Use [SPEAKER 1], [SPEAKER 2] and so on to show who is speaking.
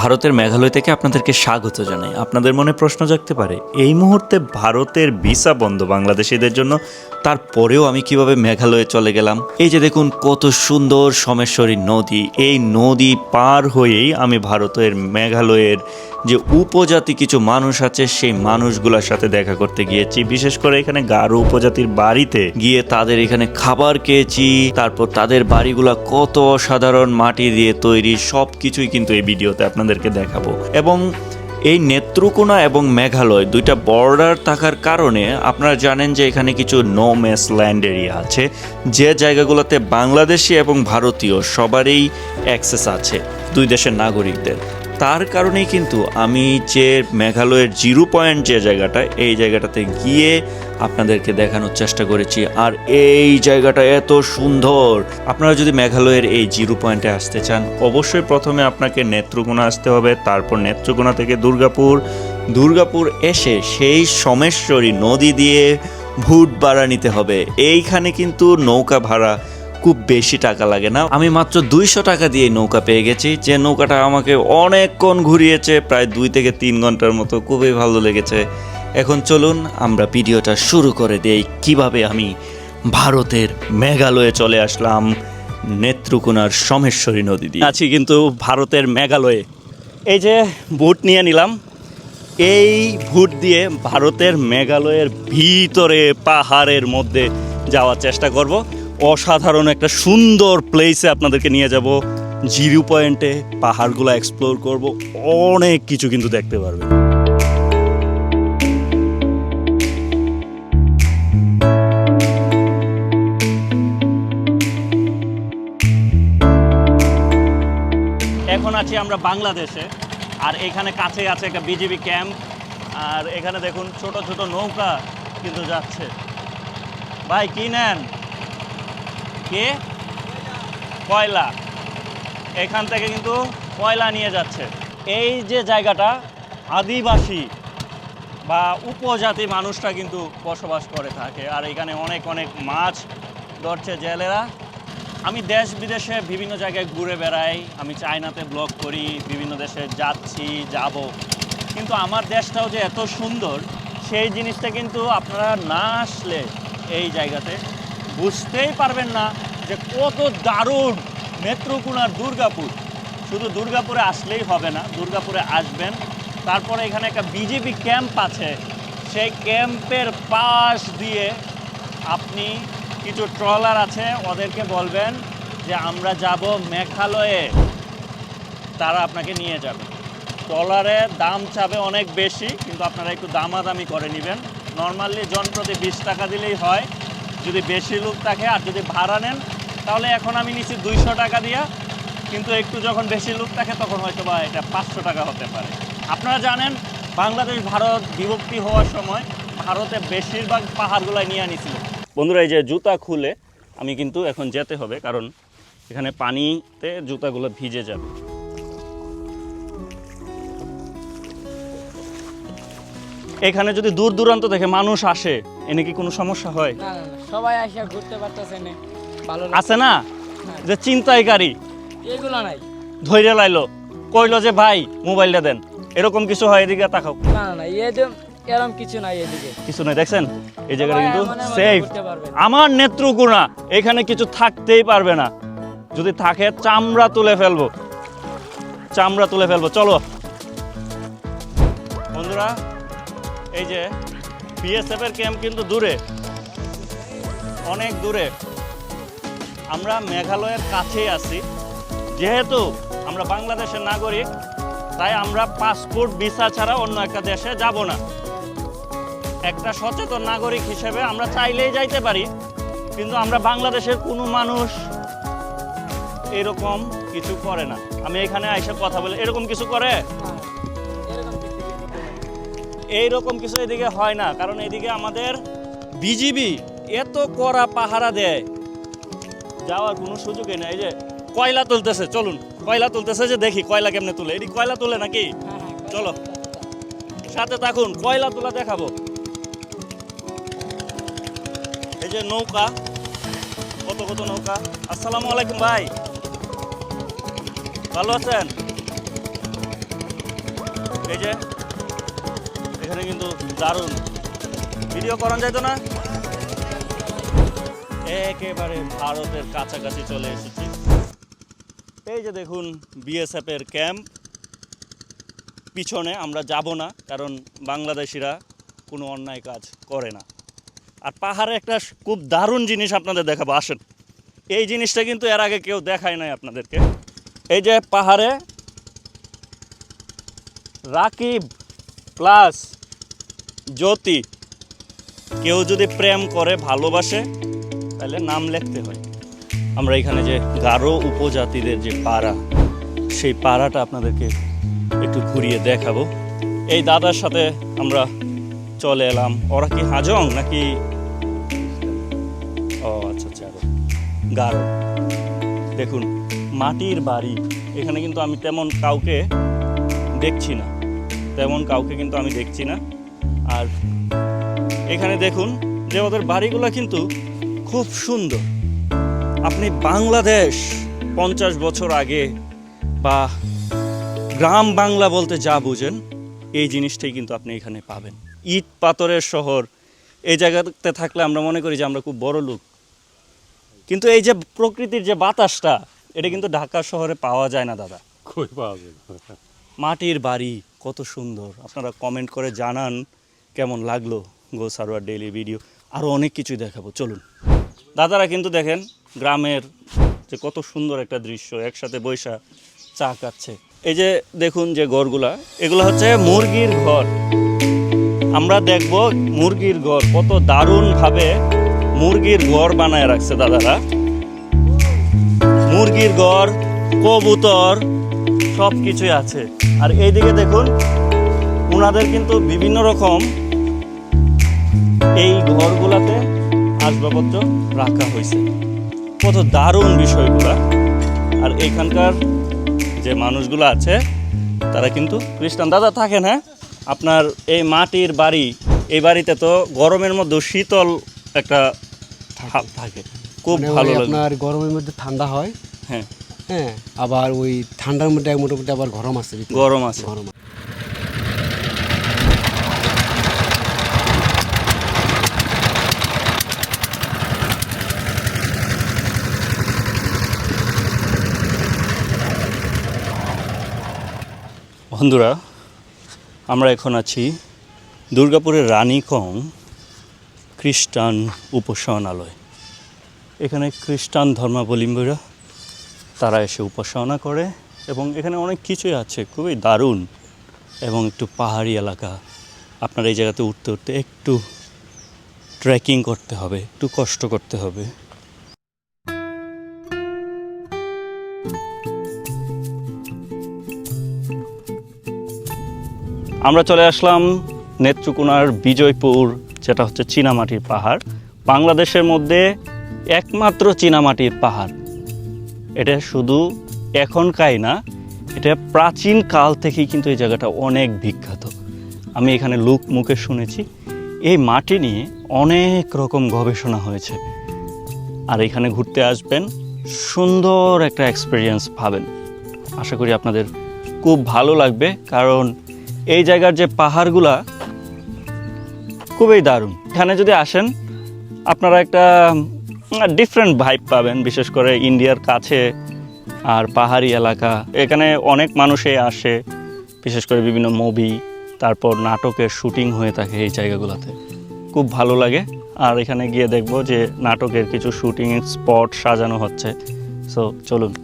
[SPEAKER 1] ভারতের মেঘালয় থেকে আপনাদেরকে স্বাগত জানাই। আপনাদের মনে প্রশ্ন জাগতে পারে, এই মুহূর্তে ভারতের ভিসা বন্ধ বাংলাদেশিদের জন্য, তারপরেও আমি কীভাবে মেঘালয়ে চলে গেলাম? এই যে দেখুন, কত সুন্দর সমেশ্বরী নদী। এই নদী পার হয়েই আমি ভারতের মেঘালয়ের যে উপজাতি কিছু মানুষ আছে, সেই মানুষগুলোর সাথে দেখা করতে গিয়েছি। বিশেষ করে এখানে গারো উপজাতির বাড়িতে গিয়ে তাদের এখানে খাবার খেয়েছি, তারপর তাদের বাড়িগুলা কত অসাধারণ মাটি দিয়ে তৈরি সব কিছুই কিন্তু এই ভিডিওতে আপনাদেরকে দেখাবো। এবং এই নেত্রকোনা এবং মেঘালয় দুইটা বর্ডার থাকার কারণে আপনারা জানেন যে এখানে কিছু নো মেস ল্যান্ড এরিয়া আছে। যে জায়গাগুলোতে বাংলাদেশি এবং ভারতীয় সবারই অ্যাক্সেস আছে, দুই দেশের নাগরিকদের। তার কারণেই কিন্তু আমি যে মেঘালয়ের জিরো পয়েন্ট যে জায়গাটা, এই জায়গাটাতে গিয়ে আপনাদেরকে দেখানোর চেষ্টা করেছি। আর এই জায়গাটা এত সুন্দর! আপনারা যদি মেঘালয়ের এই জিরো পয়েন্টে আসতে চান, অবশ্যই প্রথমে আপনাকে নেত্রকোনা আসতে হবে, তারপর নেত্রকোনা থেকে দুর্গাপুর। দুর্গাপুর এসে সেই সমেশ্বরী নদী দিয়ে ভুট ভাড়া নিতে হবে। এইখানে কিন্তু নৌকা ভাড়া খুব বেশি টাকা লাগে না। আমি মাত্র দুইশো টাকা দিয়ে নৌকা পেয়ে গেছি। যে নৌকাটা আমাকে অনেকক্ষণ ঘুরিয়েছে, প্রায় দুই থেকে তিন ঘণ্টার মতো। খুবই ভালো লেগেছে। এখন চলুন, আমরা ভিডিওটা শুরু করে দেই। কীভাবে আমি ভারতের মেঘালয়ে চলে আসলাম নেত্রকোনার সমেশ্বরী নদী দিয়ে। আছি কিন্তু ভারতের মেঘালয়ে। এই যে বুট নিয়ে নিলাম। এই ভুট দিয়ে ভারতের মেঘালয়ের ভিতরে পাহাড়ের মধ্যে যাওয়ার চেষ্টা করব। অসাধারণ একটা সুন্দর প্লেসে আপনাদেরকে নিয়ে যাব। জিরো পয়েন্টে পাহাড়গুলো এক্সপ্লোর করব। অনেক কিছু কিন্তু দেখতে পারবেন। এখন আছি আমরা বাংলাদেশে। আর এখানে কাছে আছে একটা বিজিবি ক্যাম্প আর এখানে দেখুন ছোট ছোট নৌকা কিন্তু যাচ্ছে। ভাই, কি নেন? কে? কয়লা এখান থেকে কিন্তু কয়লা নিয়ে যাচ্ছে। এই যে জায়গাটা, আদিবাসী বা উপজাতি মানুষরা কিন্তু বসবাস করে থাকে। আর এখানে অনেক অনেক মাছ ধরছে জেলেরা। আমি দেশ বিদেশে বিভিন্ন জায়গায় ঘুরে বেড়াই। আমি চায়নাতে ব্লগ করি, বিভিন্ন দেশে যাচ্ছি, যাব। কিন্তু আমার দেশটাও যে এত সুন্দর, সেই জিনিসটা কিন্তু আপনারা না আসলে এই জায়গাতে বুঝতেই পারবেন না যে কত দারুণ নেত্রকোনার দুর্গাপুর। শুধু দুর্গাপুরে আসলেই হবে না, দুর্গাপুরে আসবেন। তারপরে এখানে একটা বিজেপি ক্যাম্প আছে। সেই ক্যাম্পের পাশ দিয়ে আপনি কিছু ট্রলার আছে, ওদেরকে বলবেন যে আমরা যাব মেঘালয়ে। তারা আপনাকে নিয়ে যাবে। ট্রলারের দাম চাবে অনেক বেশি, কিন্তু আপনারা একটু দামাদামি করে নেবেন। নর্মালি জন প্রতি বিশ টাকা দিলেই হয়। যদি বেশি লোক থাকে আর যদি ভাড়া নেন, তাহলে এখন আমি নিচ্ছি দুইশো টাকা দিয়া। কিন্তু একটু যখন বেশি লোক থাকে, তখন হয়তো বা এটা পাঁচশো টাকা হতে পারে। আপনারা জানেন, বাংলাদেশ, ভারত বিভক্তি হওয়ার সময় ভারতে বেশিরভাগ পাহাড়গুলাই নিয়ে নিছিল বন্ধুরা, এই যে জুতা খুলে আমি কিন্তু এখন যেতে হবে, কারণ এখানে পানিতে জুতাগুলো ভিজে যাবে। এখানে যদি দূর দূরান্ত থেকে মানুষ আসে, এনে কি কোনো সমস্যা হয়?
[SPEAKER 2] সবাই আসিয়া ঘুরতে পারতেছে না। ভালো
[SPEAKER 1] আছে না? যে চিন্তাইকারী
[SPEAKER 2] এগুলো নাই।
[SPEAKER 1] ধৈর্য লাইলো। কইলো যে ভাই মোবাইলটা দেন। এরকম কিছু হয় এদিকে তাকাও।
[SPEAKER 2] না না এদের এরম কিছু নাই এদিকে।
[SPEAKER 1] কিছু নাই দেখছেন? এই জায়গাটা কিন্তু সেফ আমার নেত্রকোনা এখানে কিছু থাকতেই পারবে না। যদি থাকে চামড়া তুলে ফেলব। চামড়া তুলে ফেলব। চলো। বন্ধুরা এই যে বিএসএফ এর ক্যাম্প কিন্তু দূরে। অনেক দূরে। আমরা মেঘালয়ের কাছেই আছি। যেহেতু আমরা বাংলাদেশের নাগরিক, তাই আমরা পাসপোর্ট, ভিসা ছাড়া অন্য একটা দেশে যাব না। একটা সচেতন নাগরিক হিসেবে আমরা চাইলেই যাইতে পারি, কিন্তু আমরা বাংলাদেশের কোনো মানুষ এরকম কিছু করে না। আমি এখানে আইসা কথা বলে, এরকম কিছু করে? এইরকম কিছু এদিকে হয় না, কারণ এদিকে আমাদের বিজিবি এত কড়া পাহারা দেয়। যাওয়ার কোনো সুযোগই নেই এই যে কয়লা তুলতেছে চলুন কয়লা তুলতেছে যে দেখি কয়লা কেমনে তুলে? এটি কয়লা তুলে নাকি?
[SPEAKER 2] হ্যাঁ, হ্যাঁ,
[SPEAKER 1] চলো। সাথে থাকুন কয়লা তোলা দেখাবো। এই যে নৌকা কত কত নৌকা? আসসালামু আলাইকুম ভাই। ভালো আছেন? এই যে এখানে কিন্তু দারুণ। ভিডিও করান যাইতো না? একেবারে ভারতের কাছাকাছি চলে এসেছি। এই যে দেখুন বিএসএফ এর ক্যাম্প পিছনে আমরা যাব না, কারণ বাংলাদেশিরা কোনো অন্যায় কাজ করে না। আর পাহাড়ে একটা খুব দারুণ জিনিস আপনাদের দেখাবো, আসেন। এই জিনিসটা কিন্তু এর আগে কেউ দেখায় নাই আপনাদেরকে। এই যে পাহাড়ে রাকিব প্লাস জ্যোতি, কেউ যদি প্রেম করে, ভালোবাসে তাহলে নাম লিখতে হয়। আমরা এখানে যে গারো উপজাতিদের যে পাড়া, সেই পাড়াটা আপনাদেরকে একটু ঘুরিয়ে দেখাবো। এই দাদার সাথে আমরা চলে এলাম। ওরা কি হাজং নাকি? ও আচ্ছা আচ্ছা গারো। দেখুন, মাটির বাড়ি। এখানে কিন্তু আমি তেমন কাউকে দেখছি না। তেমন কাউকে কিন্তু আমি দেখছি না। আর এখানে দেখুন যে ওদের বাড়িগুলো কিন্তু খুব সুন্দর। আপনি বাংলাদেশ পঞ্চাশ বছর আগে বা গ্রাম বাংলা বলতে যা বুঝেন এই জিনিসটাই কিন্তু আপনি এখানে পাবেন। ইট পাথরের শহর এই জায়গাতে থাকলে আমরা মনে করি যে আমরা খুব বড় লোক। কিন্তু এই যে প্রকৃতির যে বাতাসটা এটা কিন্তু ঢাকা শহরে পাওয়া যায় না দাদা।
[SPEAKER 3] কই পাওয়া যাবে
[SPEAKER 1] মাটির বাড়ি কত সুন্দর। আপনারা কমেন্ট করে জানান কেমন লাগল গো সারোয়ার ডেইলি ভিডিও আরও অনেক কিছুই দেখাবো চলুন। দাদারা কিন্তু দেখেন গ্রামের যে কত সুন্দর একটা দৃশ্য, একসাথে বৈশা চা খাচ্ছে। এই যে দেখুন যে ঘরগুলা, এগুলো হচ্ছে মুরগির ঘর। আমরা দেখব মুরগির ঘর, কত দারুণভাবে মুরগির ঘর বানায় রাখছে দাদারা। মুরগির ঘর, কবুতর সব কিছুই আছে। আর এইদিকে দেখুন ওনাদের কিন্তু বিভিন্ন রকম এই ঘরগুলাতে আসবাবপত্র রাখা হয়েছে। কত দারুণ বিষয়গুলা। আর এখানকার যে মানুষগুলো আছে তারা কিন্তু খ্রিস্টান। দাদা থাকেন হ্যাঁ? আপনার এই মাটির বাড়ি এই বাড়িতে তো গরমের মধ্যে শীতল একটা থাকে। খুব
[SPEAKER 4] মানে
[SPEAKER 1] ভালো
[SPEAKER 4] আপনার গরমের মধ্যে ঠান্ডা হয়।
[SPEAKER 1] হ্যাঁ।
[SPEAKER 4] হ্যাঁ আবার ওই ঠান্ডার মধ্যে মোটামুটি আবার গরম আছে
[SPEAKER 1] গরম আছে।
[SPEAKER 4] গরম আছে।
[SPEAKER 1] বন্ধুরা, আমরা এখন আছি দুর্গাপুরের রানীকং খ্রিস্টান উপাসনালয়। এখানে খ্রিস্টান ধর্মাবলম্বীরা, তারা এসে উপাসনা করে এবং এখানে অনেক কিছুই আছে, খুবই দারুণ এবং একটু পাহাড়ি এলাকা। আপনার এই জায়গাতে উঠতে উঠতে একটু ট্রেকিং করতে হবে, একটু কষ্ট করতে হবে। আমরা চলে আসলাম নেত্রকোনার বিজয়পুর, যেটা হচ্ছে চীনামাটির পাহাড়। বাংলাদেশের মধ্যে একমাত্র চীনামাটির পাহাড়। এটা শুধু এখনকাই না, এটা প্রাচীন কাল থেকেই কিন্তু এই জায়গাটা অনেক বিখ্যাত। আমি এখানে লোক মুখে শুনেছি, এই মাটি নিয়ে অনেক রকম গবেষণা হয়েছে। আর এখানে ঘুরতে আসবেন, সুন্দর একটা এক্সপিরিয়েন্স পাবেন। আশা করি আপনাদের খুব ভালো লাগবে, কারণ এই জায়গার যে পাহাড়গুলা, খুবই দারুণ। এখানে যদি আসেন, আপনারা একটা ডিফারেন্ট ভাইব পাবেন, বিশেষ করে ইন্ডিয়ার কাছে আর পাহাড়ি এলাকা। এখানে অনেক মানুষই আসে, বিশেষ করে বিভিন্ন মুভি তারপর নাটকের শুটিং হয়ে থাকে এই জায়গাগুলোতে। খুব ভালো লাগে। আর এখানে গিয়ে দেখব যে নাটকের কিছু শুটিং স্পট সাজানো হচ্ছে। সো চলুন।